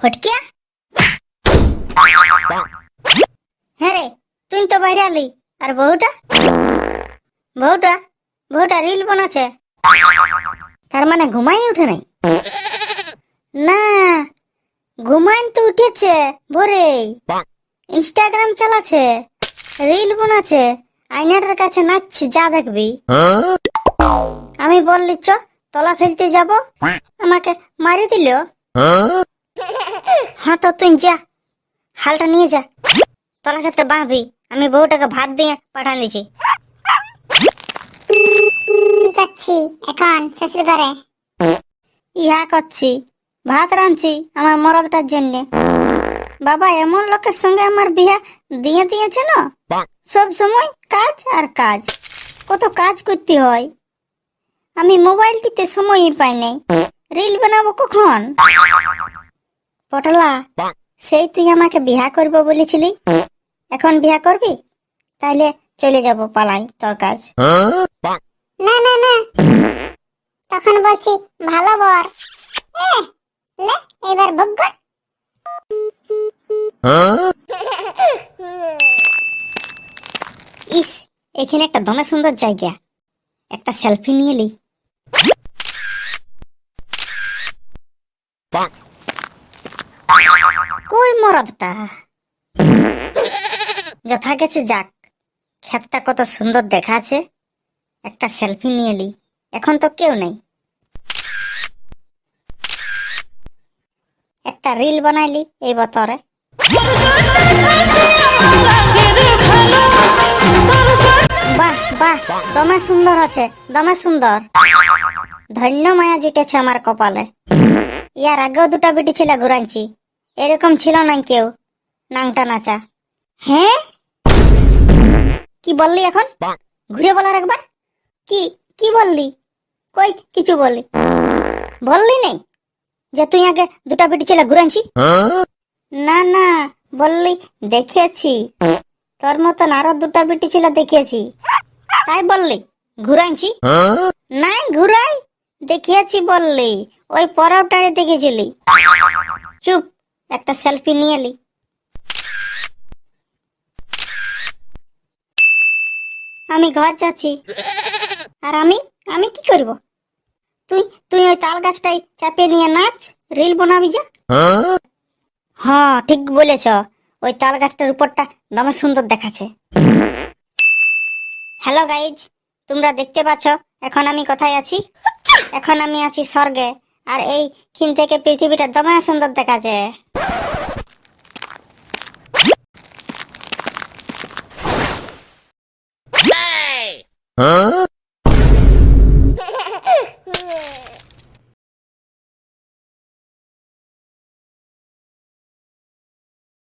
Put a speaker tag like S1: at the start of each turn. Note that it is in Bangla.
S1: ফটকিয়া? হ্যাঁ রে, তুই তো বাইরে আলি আর বউটা? বউটা? বউটা রিল বানাচ্ছে। তার মানে ঘুমাই উঠে নাই? না ঘুমাইন তো উঠেছে, ভোরে। ইনস্টাগ্রাম চালাচ্ছে, রিল বানাচ্ছে, আয়নাটার কাছে নাচছে, যা দেখবি। আমি বললি, চ, তলা ফেলতে যাব? আমাকে মারি দিল। হ্যাঁ তো তুই যা হালটা নিয়ে যা তলা ক্ষেত্রে বাঁধবি আমি বউটাকে ভাত দিয়ে পাঠান দিছি
S2: কি করছি এখন শ্বশুর ঘরে
S1: ইহা করছি ভাত রাঁধছি আমার মরদটার জন্য বাবা এমন লোকের সঙ্গে আমার বিয়া দিয়ে দিয়েছে না সব সময় কাজ আর কাজ কত কাজ করতে হয় আমি মোবাইলটিতে সময়ই পাই নাই রিল বানাবো কখন পটলা সেই তুই আমাকে বিয়া করব বলেছিলি? এখন বিয়া করবি? তাইলে চলে যাব পালাই তোর কাজ।
S2: না না না। তখন বলছি ভালো বর। এ, লে এবার ভোগ কর।
S1: ইস এখানে একটা দমে সুন্দর জায়গা। একটা সেলফি নিয়ে লি কই মরদটা? যথা গেছে যাক, ক্ষেতটা কত সুন্দর দেখাচ্ছে একটা সেলফি নিয়ে লি, এখন তো কেউ নেই। একটা রিল বানাইলি এই বতরে। বাহ বাহ, দমে সুন্দর আছে, দমে সুন্দর। ধন্য মায়া জুটেছে আমার কপালে। ইয়ার আগেও দুটা বিটি ছিল ঘুরাইছি। এরকম ছিল না কেউ নাংটা নাচা। হ্যাঁ? কি বললি এখন? ঘুরে বলার একবার? কি কি বললি? কই কিছু বললি বললি নেই? যে তুই আগে দুটা বিটি ছিল ঘুরাইছি না না বললি দেখেছি। তোর মতন আরও দুটা বিটি ছিল দেখিয়েছি তাই বললি ঘুরাইছি নাই ঘুরাই। দেখিয়েছি বললি ওই পরোটারে দেখেছিলি। চুপ। একটা সেলফি নিয়ে এলি আমি ঘর যাচ্ছি। আর আমি আমি কি করব? তুই তুই ওই তাল গাছটাই চাপিয়ে নিয়ে নাচ, রিল বানাবি যা। হ্যাঁ ঠিক বলেছ। ওই তাল গাছটার উপরটা দমে সুন্দর দেখাচ্ছে। হ্যালো গাইজ, তোমরা দেখতে পাচ্ছ, এখন আমি কোথায় আছি? এখন আমি আছি স্বর্গে। আর এই ক্ষীণ থেকে পৃথিবীটা দমে সুন্দর দেখাচ্ছে